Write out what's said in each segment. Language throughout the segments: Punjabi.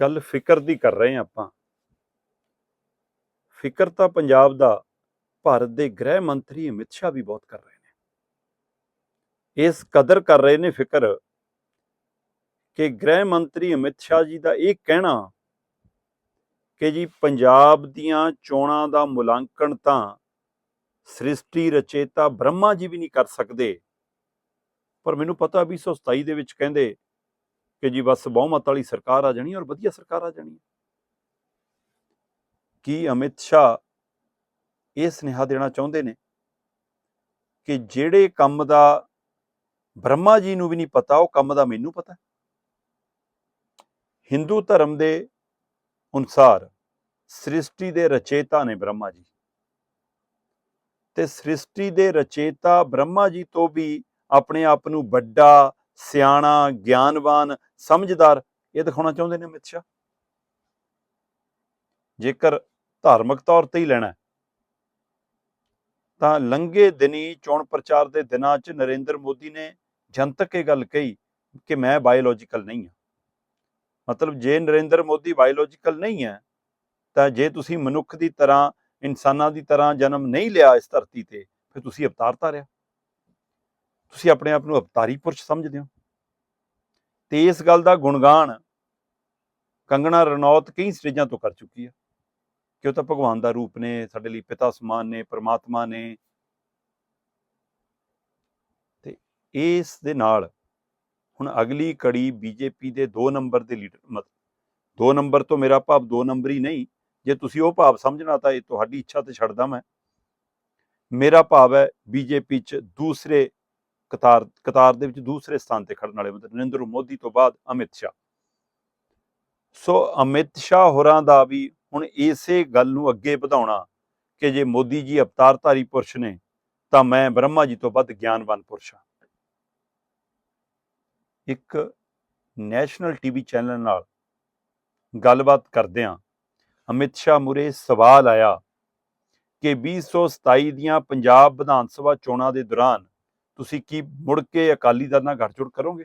ਗੱਲ ਫਿਕਰ ਦੀ ਕਰ ਰਹੇ ਹਾਂ ਆਪਾਂ। ਫਿਕਰ ਤਾਂ ਪੰਜਾਬ ਦਾ, ਭਾਰਤ ਦੇ ਗ੍ਰਹਿ ਮੰਤਰੀ ਅਮਿਤ ਸ਼ਾਹ ਵੀ ਬਹੁਤ ਕਰ ਰਹੇ ਨੇ। ਇਸ ਕਦਰ ਕਰ ਰਹੇ ਨੇ ਫਿਕਰ ਕਿ ਗ੍ਰਹਿ ਮੰਤਰੀ ਅਮਿਤ ਸ਼ਾਹ ਜੀ ਦਾ ਇਹ ਕਹਿਣਾ ਕਿ ਜੀ ਪੰਜਾਬ ਦੀਆਂ ਚੋਣਾਂ ਦਾ ਮੁਲਾਂਕਣ ਤਾਂ ਸ੍ਰਿਸ਼ਟੀ ਰਚੇਤਾ ਬ੍ਰਹਮਾ ਜੀ ਵੀ ਨਹੀਂ ਕਰ ਸਕਦੇ। ਪਰ ਮੈਨੂੰ ਪਤਾ 227 ਦੇ ਵਿੱਚ ਕਹਿੰਦੇ ਕਿ ਜੀ ਬਸ ਬਹੁਮਤ ਵਾਲੀ ਸਰਕਾਰ ਆ ਜਾਣੀ ਔਰ ਵਧੀਆ ਸਰਕਾਰ ਆ ਜਾਣੀ। ਕੀ ਅਮਿਤ ਸ਼ਾਹ ਇਹ ਸੁਨੇਹਾ ਦੇਣਾ ਚਾਹੁੰਦੇ ਨੇ ਕਿ ਜਿਹੜੇ ਕੰਮ ਦਾ ਬ੍ਰਹਮਾ ਜੀ ਨੂੰ ਵੀ ਨਹੀਂ ਪਤਾ, ਉਹ ਕੰਮ ਦਾ ਮੈਨੂੰ ਪਤਾ? ਹਿੰਦੂ ਧਰਮ ਦੇ ਅਨੁਸਾਰ ਸ੍ਰਿਸ਼ਟੀ ਦੇ ਰਚੇਤਾ ਨੇ ਬ੍ਰਹਮਾ ਜੀ। ਤੇ ਸ੍ਰਿਸ਼ਟੀ ਦੇ ਰਚੇਤਾ ਬ੍ਰਹਮਾ ਜੀ ਤੋਂ ਵੀ ਆਪਣੇ ਆਪ ਨੂੰ ਵੱਡਾ ਸਿਆਣਾ, ਗਿਆਨਵਾਨ, ਸਮਝਦਾਰ, ਇਹ ਦਿਖਾਉਣਾ ਚਾਹੁੰਦੇ ਨੇ ਅਮਿਤ ਸ਼ਾਹ? ਜੇਕਰ ਧਾਰਮਿਕ ਤੌਰ ਤੇ ਹੀ ਲੈਣਾ ਤਾਂ ਲੰਘੇ ਦਿਨੀ ਚੋਣ ਪ੍ਰਚਾਰ ਦੇ ਦਿਨਾਂ 'ਚ ਨਰਿੰਦਰ ਮੋਦੀ ਨੇ ਜਨਤਕ ਇਹ ਗੱਲ ਕਹੀ ਕਿ ਮੈਂ ਬਾਇਓਲੋਜੀਕਲ ਨਹੀਂ ਹਾਂ। ਮਤਲਬ ਜੇ ਨਰਿੰਦਰ ਮੋਦੀ ਬਾਇਓਲੋਜੀਕਲ ਨਹੀਂ ਹੈ, ਤਾਂ ਜੇ ਤੁਸੀਂ ਮਨੁੱਖ ਦੀ ਤਰ੍ਹਾਂ, ਇਨਸਾਨਾਂ ਦੀ ਤਰ੍ਹਾਂ ਜਨਮ ਨਹੀਂ ਲਿਆ ਇਸ ਧਰਤੀ ਤੇ, ਫਿਰ ਤੁਸੀਂ ਅਵਤਾਰ ਧਾਰਿਆ। ਤੁਸੀਂ ਆਪਣੇ ਆਪ ਨੂੰ ਅਵਤਾਰੀ ਪੁਰਸ਼ ਸਮਝਦੇ ਹੋ। ਤੇ ਇਸ ਗੱਲ ਦਾ ਗੁਣਗਾਨ ਕੰਗਣਾ ਰਣੌਤ ਕਈ ਸਟੇਜਾਂ ਤੋਂ ਕਰ ਚੁੱਕੀ ਹੈ ਕਿ ਉਹ ਤਾਂ ਭਗਵਾਨ ਦਾ ਰੂਪ ਨੇ, ਸਾਡੇ ਲਈ ਪਿਤਾ ਸਮਾਨ ਨੇ, ਪ੍ਰਮਾਤਮਾ ਨੇ। ਤੇ ਇਸ ਦੇ ਨਾਲ ਹੁਣ ਅਗਲੀ ਕੜੀ ਬੀਜੇਪੀ ਦੇ 2 ਨੰਬਰ ਦੇ ਲੀਡਰ ਮਤਲਬ 2 ਨੰਬਰ ਤੋਂ ਮੇਰਾ ਭਾਵ 2 ਹੀ ਨਹੀਂ, ਜੇ ਤੁਸੀਂ ਉਹ ਭਾਵ ਸਮਝਣਾ ਤਾਂ ਇਹ ਤੁਹਾਡੀ ਇੱਛਾ ਤੇ ਛੱਡਦਾ ਮੈਂ। ਮੇਰਾ ਭਾਵ ਹੈ ਬੀਜੇਪੀ ਚ ਦੂਸਰੇ ਕਤਾਰ ਕਤਾਰ ਦੇ ਵਿੱਚ ਦੂਸਰੇ ਸਥਾਨ ਤੇ ਖੜਨ ਵਾਲੇ ਮਤਲਬ ਨਰਿੰਦਰ ਮੋਦੀ ਤੋਂ ਬਾਅਦ ਅਮਿਤ ਸ਼ਾਹ। ਸੋ ਅਮਿਤ ਸ਼ਾਹ ਹੋਰਾਂ ਦਾ ਵੀ ਹੁਣ ਇਸੇ ਗੱਲ ਨੂੰ ਅੱਗੇ ਵਧਾਉਣਾ ਕਿ ਜੇ ਮੋਦੀ ਜੀ ਅਵਤਾਰਧਾਰੀ ਪੁਰਸ਼ ਨੇ, ਤਾਂ ਮੈਂ ਬ੍ਰਹਮਾ ਜੀ ਤੋਂ ਵੱਧ ਗਿਆਨਵਾਨ ਪੁਰਸ਼ ਹਾਂ। ਇੱਕ ਨੈਸ਼ਨਲ ਟੀਵੀ ਚੈਨਲ ਨਾਲ ਗੱਲਬਾਤ ਕਰਦਿਆਂ ਅਮਿਤ ਸ਼ਾਹ ਮੁਰੇ ਸਵਾਲ ਆਇਆ ਕਿ 2027 ਦੀਆਂ ਪੰਜਾਬ ਵਿਧਾਨ ਸਭਾ ਚੋਣਾਂ ਦੇ ਦੌਰਾਨ ਤੁਸੀਂ ਕੀ ਮੁੜ ਕੇ ਅਕਾਲੀ ਦਲ ਨਾਲ ਗੱਠਜੋੜ ਕਰੋਗੇ?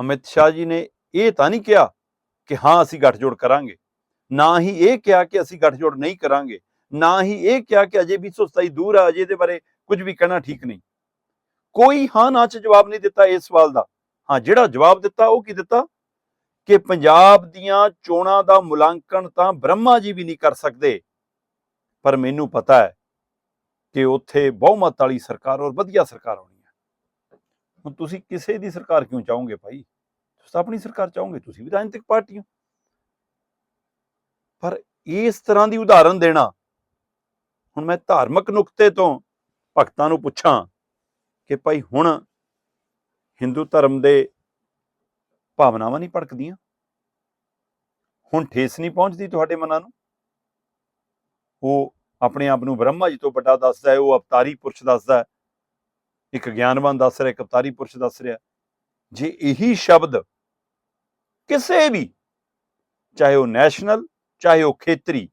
ਅਮਿਤ ਸ਼ਾਹ ਜੀ ਨੇ ਇਹ ਤਾਂ ਨਹੀਂ ਕਿਹਾ ਕਿ ਹਾਂ, ਅਸੀਂ ਗੱਠਜੋੜ ਕਰਾਂਗੇ। ਨਾ ਹੀ ਇਹ ਕਿਹਾ ਕਿ ਅਸੀਂ ਗੱਠਜੋੜ ਨਹੀਂ ਕਰਾਂਗੇ। ਨਾ ਹੀ ਇਹ ਕਿਹਾ ਕਿ ਅਜੇ 227 ਦੂਰ ਆ, ਅਜੇ ਦੇ ਬਾਰੇ ਕੁਝ ਵੀ ਕਹਿਣਾ ਠੀਕ ਨਹੀਂ। ਕੋਈ ਹਾਂ, ਨਾ ਚ ਜਵਾਬ ਨਹੀਂ ਦਿੱਤਾ ਇਸ ਸਵਾਲ ਦਾ। ਹਾਂ, ਜਿਹੜਾ ਜਵਾਬ ਦਿੱਤਾ, ਉਹ ਕੀ ਦਿੱਤਾ? ਕਿ ਪੰਜਾਬ ਦੀਆਂ ਚੋਣਾਂ ਦਾ ਮੁਲਾਂਕਣ ਤਾਂ ਬ੍ਰਹਮਾ ਜੀ ਵੀ ਨਹੀਂ ਕਰ ਸਕਦੇ। ਪਰ ਮੈਨੂੰ ਪਤਾ ਹੈ ਕਿ ਉੱਥੇ ਬਹੁਮਤ ਵਾਲੀ ਸਰਕਾਰ ਔਰ ਵਧੀਆ ਸਰਕਾਰ ਆਉਣੀ ਹੈ। ਹੁਣ ਤੁਸੀਂ ਕਿਸੇ ਦੀ ਸਰਕਾਰ ਕਿਉਂ ਚਾਹੋਗੇ ਭਾਈ? ਤੁਸੀਂ ਤਾਂ ਆਪਣੀ ਸਰਕਾਰ ਚਾਹੋਗੇ, ਤੁਸੀਂ ਵੀ ਰਾਜਨੀਤਿਕ ਪਾਰਟੀ ਹੋ। ਪਰ ਇਸ ਤਰ੍ਹਾਂ ਦੀ ਉਦਾਹਰਨ ਦੇਣਾ, ਹੁਣ ਮੈਂ ਧਾਰਮਿਕ ਨੁਕਤੇ ਤੋਂ ਭਗਤਾਂ ਨੂੰ ਪੁੱਛਾਂ ਕਿ ਭਾਈ ਹੁਣ ਹਿੰਦੂ ਧਰਮ ਦੇ ਭਾਵਨਾਵਾਂ ਨਹੀਂ ਭੜਕਦੀਆਂ? ਹੁਣ ਠੇਸ ਨਹੀਂ ਪਹੁੰਚਦੀ ਤੁਹਾਡੇ ਮਨਾਂ ਨੂੰ? ਉਹ ਆਪਣੇ ਆਪ ਨੂੰ ਬ੍ਰਹਮਾ ਜੀ ਤੋਂ ਵੱਡਾ ਦੱਸਦਾ ਹੈ, ਉਹ ਅਵਤਾਰੀ ਪੁਰਸ਼ ਦੱਸਦਾ ਇੱਕ ਗਿਆਨਵਾਨ ਦੱਸ ਰਿਹਾ, ਇੱਕ ਅਵਤਾਰੀ ਪੁਰਸ਼ ਦੱਸ ਰਿਹਾ। ਜੇ ਇਹੀ ਸ਼ਬਦ ਕਿਸੇ ਵੀ, ਚਾਹੇ ਉਹ ਨੈਸ਼ਨਲ ਚਾਹੇ ਉਹ ਖੇਤਰੀ,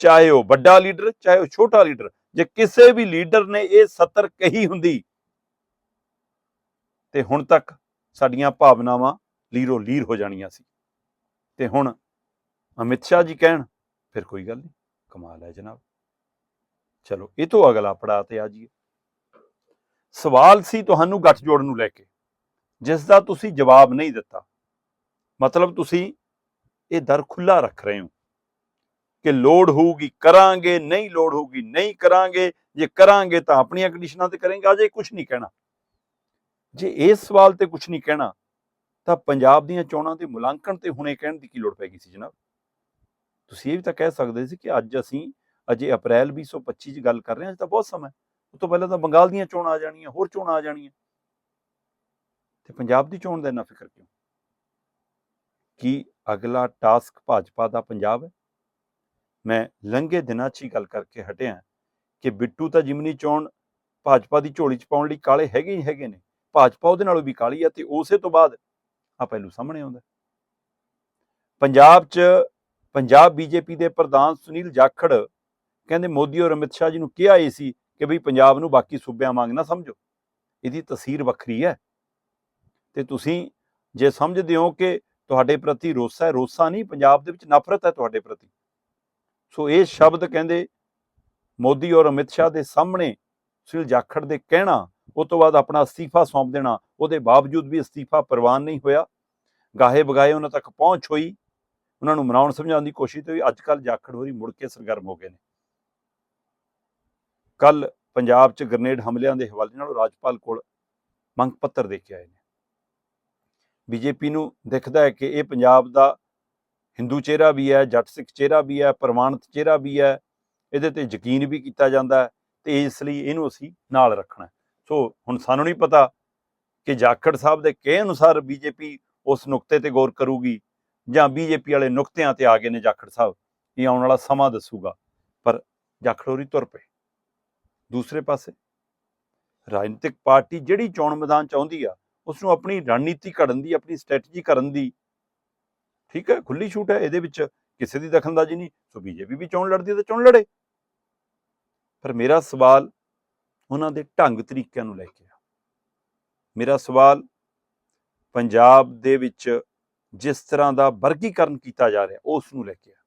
ਚਾਹੇ ਉਹ ਵੱਡਾ ਲੀਡਰ, ਚਾਹੇ ਉਹ ਛੋਟਾ ਲੀਡਰ, ਜੇ ਕਿਸੇ ਵੀ ਲੀਡਰ ਨੇ ਇਹ ਸਤਰ ਕਹੀ ਹੁੰਦੀ, ਤੇ ਹੁਣ ਤੱਕ ਸਾਡੀਆਂ ਭਾਵਨਾਵਾਂ ਲੀਰੋ ਲੀਰ ਹੋ ਜਾਣੀਆਂ ਸੀ। ਤੇ ਹੁਣ ਅਮਿਤ ਸ਼ਾਹ ਜੀ ਕਹਿਣ, ਫਿਰ ਕੋਈ ਗੱਲ ਨਹੀਂ, ਕਮਾਲ ਹੈ ਜਨਾਬ। ਚਲੋ, ਇਹ ਤੋਂ ਅਗਲਾ ਪੜਾਅ ਤੇ ਆ ਜੀਏ ਸਵਾਲ ਸੀ ਤੁਹਾਨੂੰ ਗੱਠਜੋੜ ਨੂੰ ਲੈ ਕੇ ਜਿਸ ਦਾ ਤੁਸੀਂ ਜਵਾਬ ਨਹੀਂ ਦਿੱਤਾ। ਮਤਲਬ ਤੁਸੀਂ ਇਹ ਦਰ ਖੁੱਲਾ ਰੱਖ ਰਹੇ ਹੋ ਕਿ ਲੋੜ ਹੋਊਗੀ ਕਰਾਂਗੇ, ਨਹੀਂ ਲੋੜ ਹੋਊਗੀ ਨਹੀਂ ਕਰਾਂਗੇ, ਜੇ ਕਰਾਂਗੇ ਤਾਂ ਆਪਣੀਆਂ ਕੰਡੀਸ਼ਨਾਂ ਤੇ ਕਰਾਂਗੇ, ਅਜੇ ਕੁਝ ਨਹੀਂ ਕਹਿਣਾ। ਜੇ ਇਸ ਸਵਾਲ ਤੇ ਕੁਝ ਨਹੀਂ ਕਹਿਣਾ, ਤਾਂ ਪੰਜਾਬ ਦੀਆਂ ਚੋਣਾਂ ਦੇ ਮੁਲਾਂਕਣ ਤੇ ਹੁਣੇ ਕਹਿਣ ਦੀ ਕੀ ਲੋੜ ਪੈ ਗਈ ਸੀ ਜਨਾਬ? ਤੁਸੀਂ ਇਹ ਵੀ ਤਾਂ ਕਹਿ ਸਕਦੇ ਸੀ ਕਿ ਅੱਜ ਅਸੀਂ ਅਜੇ ਅਪ੍ਰੈਲ 2025 ਚ ਗੱਲ ਕਰ ਰਹੇ ਹਾਂ, ਅਜੇ ਤਾਂ ਬਹੁਤ ਸਮਾਂ ਹੈ। ਉਸ ਤੋਂ ਪਹਿਲਾਂ ਤਾਂ ਬੰਗਾਲ ਦੀਆਂ ਚੋਣਾਂ ਆ ਜਾਣੀਆਂ, ਹੋਰ ਚੋਣਾਂ ਆ ਜਾਣੀਆਂ। ਤੇ ਪੰਜਾਬ ਦੀ ਚੋਣ ਦਾ ਇੰਨਾ ਫਿਕਰ ਕਿਉਂ? ਕੀ ਅਗਲਾ ਟਾਸਕ ਭਾਜਪਾ ਦਾ ਪੰਜਾਬ ਹੈ। ਮੈਂ ਲੰਘੇ ਦਿਨਾਂ 'ਚ ਹੀ ਗੱਲ ਕਰਕੇ ਹਟਿਆ ਕਿ ਬਿੱਟੂ ਤਾਂ ਜਿਮਨੀ ਚੋਣ ਭਾਜਪਾ ਦੀ ਝੋਲੀ 'ਚ ਪਾਉਣ ਲਈ ਕਾਲੇ ਹੈਗੇ ਹੀ ਹੈਗੇ ਨੇ। ਭਾਜਪਾ ਉਹਦੇ ਨਾਲੋਂ ਵੀ ਕਾਲੀ ਆ ਤੇ ਉਸੇ ਤੋਂ ਬਾਅਦ ਆ ਪਹਿਲੂ ਸਾਹਮਣੇ ਆਉਂਦਾ ਪੰਜਾਬ 'ਚ ਪੰਜਾਬ ਬੀਜੇਪੀ ਦੇ ਪ੍ਰਧਾਨ ਸੁਨੀਲ ਜਾਖੜ ਕਹਿੰਦੇ ਮੋਦੀ ਔਰ ਅਮਿਤ ਸ਼ਾਹ ਜੀ ਨੂੰ ਕਿਹਾ ਇਹ ਸੀ ਕਿ ਭਈ ਪੰਜਾਬ ਨੂੰ ਬਾਕੀ ਸੂਬਿਆਂ ਵਾਂਗ ਨਾ ਸਮਝੋ। ਇਹਦੀ ਤਸਵੀਰ ਵੱਖਰੀ ਹੈ। ਤੇ ਤੁਸੀਂ ਜੇ ਸਮਝਦੇ ਹੋ ਕਿ ਤੁਹਾਡੇ ਪ੍ਰਤੀ ਰੋਸਾ ਹੈ, ਰੋਸਾ ਨਹੀਂ, ਪੰਜਾਬ ਦੇ ਵਿੱਚ ਨਫ਼ਰਤ ਹੈ ਤੁਹਾਡੇ ਪ੍ਰਤੀ। ਸੋ ਇਹ ਸ਼ਬਦ ਕਹਿੰਦੇ ਮੋਦੀ ਔਰ ਅਮਿਤ ਸ਼ਾਹ ਦੇ ਸਾਹਮਣੇ ਸੁਨੀਲ ਜਾਖੜ ਦੇ ਕਹਿਣਾ ਉਸ ਤੋਂ ਬਾਅਦ ਆਪਣਾ ਅਸਤੀਫਾ ਸੌਂਪ ਦੇਣਾ, ਉਹਦੇ ਬਾਵਜੂਦ ਵੀ ਅਸਤੀਫਾ ਪ੍ਰਵਾਨ ਨਹੀਂ ਹੋਇਆ। ਗਾਹੇ ਬਗਾਏ ਉਹਨਾਂ ਤੱਕ ਪਹੁੰਚ ਹੋਈ। ਉਹਨਾਂ ਨੂੰ ਮਨਾਉਣ ਸਮਝਾਉਣ ਦੀ ਕੋਸ਼ਿਸ਼ ਤੇ ਹੋਈ। ਅੱਜ ਕੱਲ ਜਾਖੜ ਹੋਰੀ ਮੁੜ ਕੇ ਸਰਗਰਮ ਹੋ ਗਏ ਨੇ। ਕੱਲ ਪੰਜਾਬ 'ਚ ਗ੍ਰਨੇਡ ਹਮਲਿਆਂ ਦੇ ਹਵਾਲੇ ਨਾਲ ਉਹ ਰਾਜਪਾਲ ਕੋਲ ਮੰਗ ਪੱਤਰ ਦੇ ਕੇ ਆਏ ਨੇ। ਬੀਜੇਪੀ ਨੂੰ ਦਿਖਦਾ ਹੈ ਕਿ ਇਹ ਪੰਜਾਬ ਦਾ ਹਿੰਦੂ ਚਿਹਰਾ ਵੀ ਹੈ, ਜੱਟ ਸਿੱਖ ਚਿਹਰਾ ਵੀ ਹੈ, ਪ੍ਰਮਾਣਿਤ ਚਿਹਰਾ ਵੀ ਹੈ, ਇਹਦੇ ਤੇ ਯਕੀਨ ਵੀ ਕੀਤਾ ਜਾਂਦਾ ਹੈ ਤੇ ਇਸ ਲਈ ਇਹਨੂੰ ਅਸੀਂ ਨਾਲ ਰੱਖਣਾ ਸੋ ਹੁਣ ਸਾਨੂੰ ਨਹੀਂ ਪਤਾ ਕਿ ਜਾਖੜ ਸਾਹਿਬ ਦੇ ਕਹੇ ਅਨੁਸਾਰ ਬੀਜੇਪੀ ਉਸ ਨੁਕਤੇ ਤੇ ਗੌਰ ਕਰੂਗੀ ਜਾਂ ਬੀਜੇਪੀ ਵਾਲੇ ਨੁਕਤਿਆਂ ਤੇ ਆ ਗਏ ਨੇ ਜਾਖੜ ਸਾਹਿਬ। ਇਹ ਆਉਣ ਵਾਲਾ ਸਮਾਂ ਦੱਸੂਗਾ, ਪਰ ਜਾਖੜ ਹੋਰੀ ਤੁਰ ਪਏ। ਦੂਸਰੇ ਪਾਸੇ। ਰਾਜਨੀਤਿਕ ਪਾਰਟੀ ਜਿਹੜੀ ਚੋਣ ਮੈਦਾਨ ਚ ਆਉਂਦੀ ਆ ਉਸ ਨੂੰ ਆਪਣੀ ਰਣਨੀਤੀ ਘੜਨ ਦੀ, ਆਪਣੀ ਸਟ੍ਰੈਟਜੀ ਕਰਨ ਦੀ, ਠੀਕ ਹੈ ਖੁੱਲੀ ਛੂਟ ਹੈ, ਇਹਦੇ ਵਿੱਚ ਕਿਸੇ ਦੀ ਦਖਲਅੰਦਾਜ਼ੀ ਨਹੀਂ। ਸੋ ਬੀਜੇਪੀ ਵੀ ਚੋਣ ਲੜਦੀ ਹੈ ਤਾਂ ਚੋਣ ਲੜੇ। ਪਰ ਮੇਰਾ ਸਵਾਲ ਉਹਨਾਂ ਦੇ ਢੰਗ ਤਰੀਕਿਆਂ ਨੂੰ ਲੈ ਕੇ ਆ। ਮੇਰਾ ਸਵਾਲ ਪੰਜਾਬ ਦੇ ਵਿੱਚ ਜਿਸ ਤਰ੍ਹਾਂ ਦਾ ਵਰਗੀਕਰਨ ਕੀਤਾ ਜਾ ਰਿਹਾ, ਉਸ ਨੂੰ ਲੈ ਕੇ ਆ।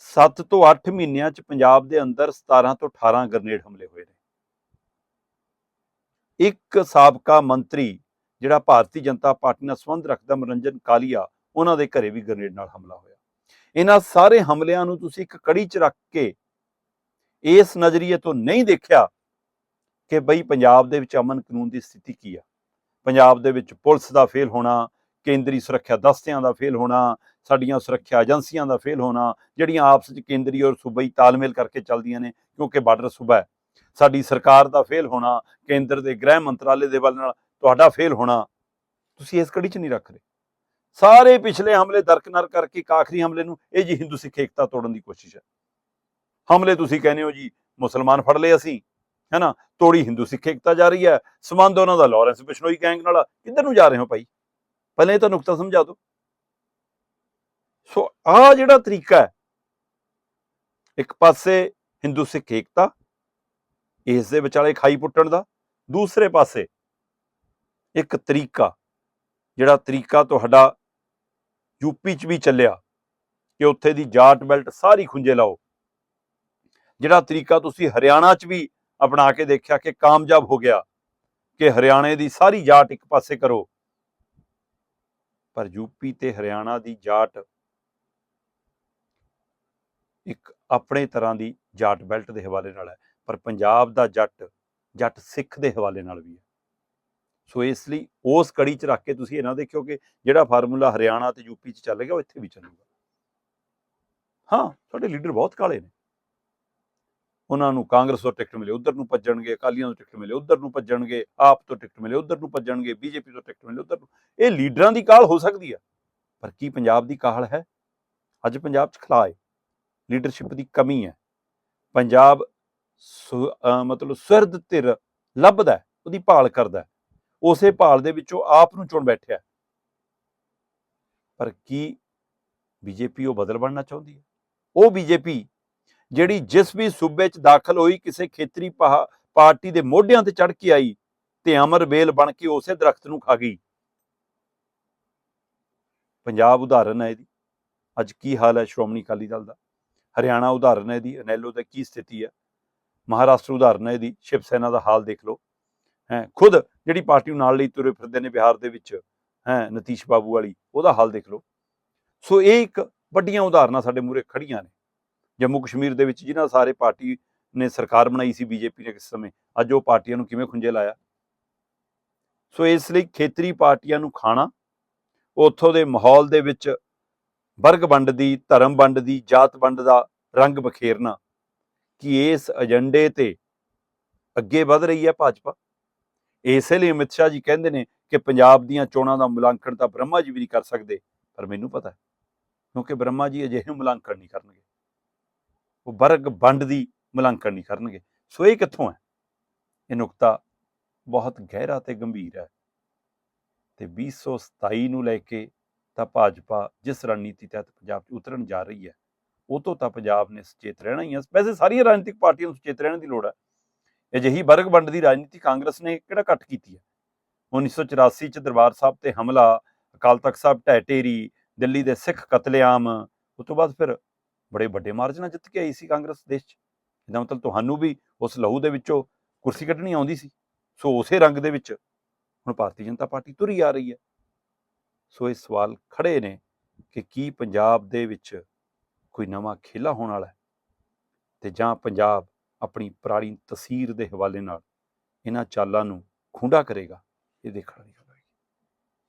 7 ਤੋਂ 8 ਮਹੀਨਿਆਂ ਚ ਪੰਜਾਬ ਦੇ ਅੰਦਰ 17 ਤੋਂ 18 ਗ੍ਰਨੇਡ ਹਮਲੇ ਹੋਏ ਨੇ। ਇੱਕ ਸਾਬਕਾ ਮੰਤਰੀ ਜਿਹੜਾ ਭਾਰਤੀ ਜਨਤਾ ਪਾਰਟੀ ਨਾਲ ਸੰਬੰਧ ਰੱਖਦਾ, ਮਨੋਰੰਜਨ ਕਾਲੀਆ, ਉਹਨਾਂ ਦੇ ਘਰੇ ਵੀ ਗ੍ਰਨੇਡ ਨਾਲ ਹਮਲਾ ਹੋਇਆ। ਇਹਨਾਂ ਸਾਰੇ ਹਮਲਿਆਂ ਨੂੰ ਤੁਸੀਂ ਇੱਕ ਕੜੀ 'ਚ ਰੱਖ ਕੇ ਇਸ ਨਜ਼ਰੀਏ ਤੋਂ ਨਹੀਂ ਦੇਖਿਆ ਕਿ ਬਈ ਪੰਜਾਬ ਦੇ ਵਿੱਚ ਅਮਨ ਕਾਨੂੰਨ ਦੀ ਸਥਿਤੀ ਕੀ ਆ। ਪੰਜਾਬ ਦੇ ਵਿੱਚ ਪੁਲਿਸ ਦਾ ਫੇਲ ਹੋਣਾ, ਕੇਂਦਰੀ ਸੁਰੱਖਿਆ ਦਸਤਿਆਂ ਦਾ ਫੇਲ ਹੋਣਾ ਸਾਡੀਆਂ ਸੁਰੱਖਿਆ ਏਜੰਸੀਆਂ ਦਾ ਫੇਲ ਹੋਣਾ, ਜਿਹੜੀਆਂ ਆਪਸ ਵਿੱਚ ਕੇਂਦਰੀ ਔਰ ਸੂਬਾਈ ਤਾਲਮੇਲ ਕਰਕੇ ਚੱਲਦੀਆਂ ਨੇ, ਕਿਉਂਕਿ ਬਾਰਡਰ ਸੂਬਾ ਹੈ। ਸਾਡੀ ਸਰਕਾਰ ਦਾ ਫੇਲ ਹੋਣਾ, ਕੇਂਦਰ ਦੇ ਗ੍ਰਹਿ ਮੰਤਰਾਲੇ ਦੇ ਵੱਲ ਨਾਲ ਤੁਹਾਡਾ ਫੇਲ ਹੋਣਾ, ਤੁਸੀਂ ਇਸ ਕੜੀ 'ਚ ਨਹੀਂ ਰੱਖ ਰਹੇ। ਸਾਰੇ ਪਿਛਲੇ ਹਮਲੇ ਦਰਕਨਾਰ ਕਰਕੇ ਆਖਰੀ ਹਮਲੇ ਨੂੰ, ਇਹ ਜੀ ਹਿੰਦੂ ਸਿੱਖ ਏਕਤਾ ਤੋੜਨ ਦੀ ਕੋਸ਼ਿਸ਼ ਹੈ। ਹਮਲੇ ਤੁਸੀਂ ਕਹਿੰਦੇ ਹੋ ਜੀ, ਮੁਸਲਮਾਨ ਫੜ ਲਏ ਅਸੀਂ, ਹੈਨਾ? ਤੋੜੀ ਹਿੰਦੂ ਸਿੱਖ ਏਕਤਾ ਜਾ ਰਹੀ ਹੈ, ਸੰਬੰਧ ਉਹਨਾਂ ਦਾ ਲਾਰੈਂਸ ਬਿਸ਼ਨੋਈ ਗੈਂਗ ਨਾਲ, ਕਿੱਧਰ ਨੂੰ ਜਾ ਰਹੇ ਹੋ ਭਾਈ? ਪਹਿਲਾਂ ਇਹ ਤਾਂ ਨੁਕਤਾ ਸਮਝਾ ਦਿਓ। ਸੋ ਆ ਜਿਹੜਾ ਤਰੀਕਾ ਹੈ, ਇੱਕ ਪਾਸੇ ਹਿੰਦੂ ਸਿੱਖ ਏਕਤਾ, ਇਸ ਦੇ ਵਿਚਾਲੇ ਖਾਈ ਪੁੱਟਣ ਦਾ, ਦੂਸਰੇ ਪਾਸੇ ਇੱਕ ਤਰੀਕਾ, ਜਿਹੜਾ ਤਰੀਕਾ ਤੁਹਾਡਾ ਯੂਪੀ ਚ ਵੀ ਚੱਲਿਆ ਕਿ ਉੱਥੇ ਦੀ ਜਾਟ ਬੈਲਟ ਸਾਰੀ ਖੁੰਝੇ ਲਾਓ। ਜਿਹੜਾ ਤਰੀਕਾ ਤੁਸੀਂ ਹਰਿਆਣਾ ਚ ਵੀ ਅਪਣਾ ਕੇ ਦੇਖਿਆ ਕਿ ਕਾਮਯਾਬ ਹੋ ਗਿਆ ਕਿ ਹਰਿਆਣੇ ਦੀ ਸਾਰੀ ਜਾਟ ਇੱਕ ਪਾਸੇ ਕਰੋ, ਪਰ ਯੂਪੀ ਤੇ ਹਰਿਆਣਾ ਦੀ ਜਾਟ ਇੱਕ ਆਪਣੇ ਤਰ੍ਹਾਂ ਦੀ ਜਾਟ ਬੈਲਟ ਦੇ ਹਵਾਲੇ ਨਾਲ ਹੈ, ਪਰ ਪੰਜਾਬ ਦਾ ਜੱਟ ਜੱਟ ਸਿੱਖ ਦੇ ਹਵਾਲੇ ਨਾਲ ਵੀ ਹੈ। ਸੋ ਇਸ ਲਈ ਉਸ ਕੜੀ 'ਚ ਰੱਖ ਕੇ ਤੁਸੀਂ ਇਹ ਨਾ ਦੇਖਿਓ ਕਿ ਜਿਹੜਾ ਫਾਰਮੂਲਾ ਹਰਿਆਣਾ ਤੇ ਯੂਪੀ 'ਚ ਚੱਲ ਗਿਆ, ਉਹ ਇੱਥੇ ਵੀ ਚੱਲੂਗਾ। ਹਾਂ, ਸਾਡੇ ਲੀਡਰ ਬਹੁਤ ਕਾਲੇ ਨੇ। ਉਹਨਾਂ ਨੂੰ ਕਾਂਗਰਸ ਤੋਂ ਟਿਕਟ ਮਿਲੇ, ਉਧਰ ਨੂੰ ਭੱਜਣਗੇ, ਅਕਾਲੀਆਂ ਤੋਂ ਟਿਕਟ ਮਿਲੇ, ਉਧਰ ਨੂੰ ਭੱਜਣਗੇ, ਆਪ ਤੋਂ ਟਿਕਟ ਮਿਲੇ, ਉਧਰ ਨੂੰ ਭੱਜਣਗੇ, ਬੀਜੇਪੀ ਤੋਂ ਟਿਕਟ ਮਿਲੇ, ਉਧਰ ਨੂੰ। ਇਹ ਲੀਡਰਾਂ ਦੀ ਕਾਲ ਹੋ ਸਕਦੀ ਆ ਪਰ ਕੀ ਪੰਜਾਬ ਦੀ ਕਾਹਲ ਹੈ? ਅੱਜ ਪੰਜਾਬ 'ਚ ਖਲਾ ਲੀਡਰਸ਼ਿਪ ਦੀ ਕਮੀ ਹੈ। ਪੰਜਾਬ ਮਤਲਬ ਸੁਰਦ ਧਿਰ ਲੱਭਦਾ ਉਹਦੀ ਭਾਲ ਕਰਦਾ ਉਸੇ ਭਾਲ ਦੇ ਵਿੱਚੋਂ ਆਪ ਨੂੰ ਚੁਣ ਬੈਠਿਆ ਪਰ ਕੀ ਬੀਜੇਪੀ ਉਹ ਬਦਲ ਬਣਨਾ ਚਾਹੁੰਦੀ ਹੈ? ਉਹ ਬੀਜੇਪੀ ਜਿਹੜੀ ਜਿਸ ਵੀ ਸੂਬੇ 'ਚ ਦਾਖਲ ਹੋਈ, ਕਿਸੇ ਖੇਤਰੀ ਪਾ- ਪਾਰਟੀ ਦੇ ਮੋਢਿਆਂ ਤੇ ਚੜ ਕੇ ਆਈ ਤੇ ਅਮਰ ਬੇਲ ਬਣ ਕੇ ਉਸੇ ਦਰਖਤ ਨੂੰ ਖਾ ਗਈ। ਪੰਜਾਬ ਉਦਾਹਰਨ ਹੈ ਇਹਦੀ। ਅੱਜ ਕੀ ਹਾਲ ਹੈ ਸ਼੍ਰੋਮਣੀ ਅਕਾਲੀ ਦਲ ਦਾ? ਹਰਿਆਣਾ ਉਦਾਹਰਨ ਹੈ ਇਹਦੀ, ਅਨੈਲੋ ਦਾ ਕੀ ਸਥਿਤੀ ਹੈ? ਮਹਾਰਾਸ਼ਟਰ ਉਦਾਹਰਨ ਹੈ ਇਹਦੀ, ਸ਼ਿਵ ਸੈਨਾ ਦਾ ਹਾਲ ਦੇਖ ਲਓ। ਹੈ, ਖੁਦ ਜਿਹੜੀ ਪਾਰਟੀ ਨਾਲ ਲਈ ਤੁਰੇ ਫਿਰਦੇ ਨੇ ਬਿਹਾਰ ਦੇ ਵਿੱਚ, ਹੈ, ਨਤੀਸ਼ ਬਾਬੂ ਵਾਲੀ, ਉਹਦਾ ਹਾਲ ਦੇਖ ਲਓ। ਸੋ ਇਹ ਇੱਕ ਵੱਡੀਆਂ ਉਦਾਹਰਨਾਂ ਸਾਡੇ ਮੂਰੇ ਖੜੀਆਂ ਨੇ। ਜੰਮੂ ਕਸ਼ਮੀਰ ਦੇ ਵਿੱਚ ਜਿਹਨਾਂ ਸਾਰੇ ਪਾਰਟੀ ਨੇ ਸਰਕਾਰ ਬਣਾਈ ਸੀ ਬੀਜੇਪੀ ਨੇ ਕਿਸ ਸਮੇਂ, ਅੱਜ ਉਹ ਪਾਰਟੀਆਂ ਨੂੰ ਕਿਵੇਂ ਖੁੰਝੇ ਲਾਇਆ? ਸੋ ਇਸ ਲਈ ਖੇਤਰੀ ਪਾਰਟੀਆਂ ਨੂੰ ਖਾਣਾ, ਉੱਥੋਂ ਦੇ ਮਾਹੌਲ ਦੇ ਵਿੱਚ ਵਰਗ ਵੰਡ ਦੀ, ਧਰਮ ਵੰਡ ਦੀ, ਜਾਤ ਵੰਡ ਦਾ ਰੰਗ ਬਖੇਰਨਾ, ਕਿ ਇਸ ਏਜੰਡੇ ਤੇ ਅੱਗੇ ਵਧ ਰਹੀ ਹੈ ਭਾਜਪਾ। ਇਸੇ ਲਈ ਅਮਿਤ ਸ਼ਾਹ ਜੀ ਕਹਿੰਦੇ ਨੇ ਕਿ ਪੰਜਾਬ ਦੀਆਂ ਚੋਣਾਂ ਦਾ ਮੁਲਾਂਕਣ ਤਾਂ ਬ੍ਰਹਮਾ ਜੀ ਵੀ ਨਹੀਂ ਕਰ ਸਕਦੇ, ਪਰ ਮੈਨੂੰ ਪਤਾ ਕਿਉਂਕਿ ਬ੍ਰਹਮਾ ਜੀ ਅਜਿਹੇ ਮੁਲਾਂਕਣ ਨਹੀਂ ਕਰਨਗੇ। ਉਹ ਵਰਗ ਵੰਡ ਦੀ ਮੁਲਾਂਕਣ ਨਹੀਂ ਕਰਨਗੇ। ਸੋ ਇਹ ਕਿੱਥੋਂ ਹੈ? ਇਹ ਨੁਕਤਾ ਬਹੁਤ ਗਹਿਰਾ ਤੇ ਗੰਭੀਰ ਹੈ। ਤੇ 2027 ਨੂੰ ਲੈ ਕੇ ਤਾਂ ਭਾਜਪਾ ਜਿਸ ਰਣਨੀਤੀ ਤਹਿਤ ਪੰਜਾਬ 'ਚ ਉਤਰਨ ਜਾ ਰਹੀ ਹੈ, ਉਹ ਤੋਂ ਤਾਂ ਪੰਜਾਬ ਨੇ ਸੁਚੇਤ ਰਹਿਣਾ ਹੀ ਹੈ। ਵੈਸੇ ਸਾਰੀਆਂ ਰਾਜਨੀਤਿਕ ਪਾਰਟੀਆਂ ਨੂੰ ਸੁਚੇਤ ਰਹਿਣ ਦੀ ਲੋੜ ਹੈ। ਅਜਿਹੀ ਵਰਗ ਵੰਡ ਦੀ ਰਾਜਨੀਤੀ ਕਾਂਗਰਸ ਨੇ ਕਿਹੜਾ ਘੱਟ ਕੀਤੀ ਹੈ? 1984 ਚ ਦਰਬਾਰ ਸਾਹਿਬ ਤੇ ਹਮਲਾ, ਅਕਾਲ ਤਖਤ ਸਾਹਿਬ ਢਹਿ ਦਿੱਲੀ ਦੇ ਸਿੱਖ ਕਤਲੇਆਮ ਉਸ ਤੋਂ ਬਾਅਦ ਫਿਰ ਬੜੇ ਵੱਡੇ ਮਾਰਜਨਾਂ ਜਿੱਤ ਕੇ ਆਈ ਸੀ ਕਾਂਗਰਸ ਦੇਸ਼ 'ਚ। ਇਹਦਾ ਮਤਲਬ ਤੁਹਾਨੂੰ ਵੀ ਉਸ ਲਹੂ ਦੇ ਵਿੱਚੋਂ ਕੁਰਸੀ ਕੱਢਣੀ ਆਉਂਦੀ ਸੀ। ਸੋ ਉਸੇ ਰੰਗ ਦੇ ਵਿੱਚ ਹੁਣ ਭਾਰਤੀ ਜਨਤਾ ਪਾਰਟੀ ਤੁਰੀ ਆ ਰਹੀ ਹੈ। ਸੋ ਇਹ ਸਵਾਲ ਖੜੇ ਨੇ ਕਿ ਕੀ ਪੰਜਾਬ ਦੇ ਵਿੱਚ ਕੋਈ ਨਵਾਂ ਖੇਲਾ ਹੋਣ ਵਾਲਾ ਹੈ? ਤੇ ਜਾਂ ਪੰਜਾਬ ਆਪਣੀ ਪੁਰਾਣੀ ਤਸਵੀਰ ਦੇ ਹਵਾਲੇ ਨਾਲ ਇਹਨਾਂ ਚਾਲਾਂ ਨੂੰ ਖੁੰਡਾ ਕਰੇਗਾ? ਇਹ ਦੇਖਣਾ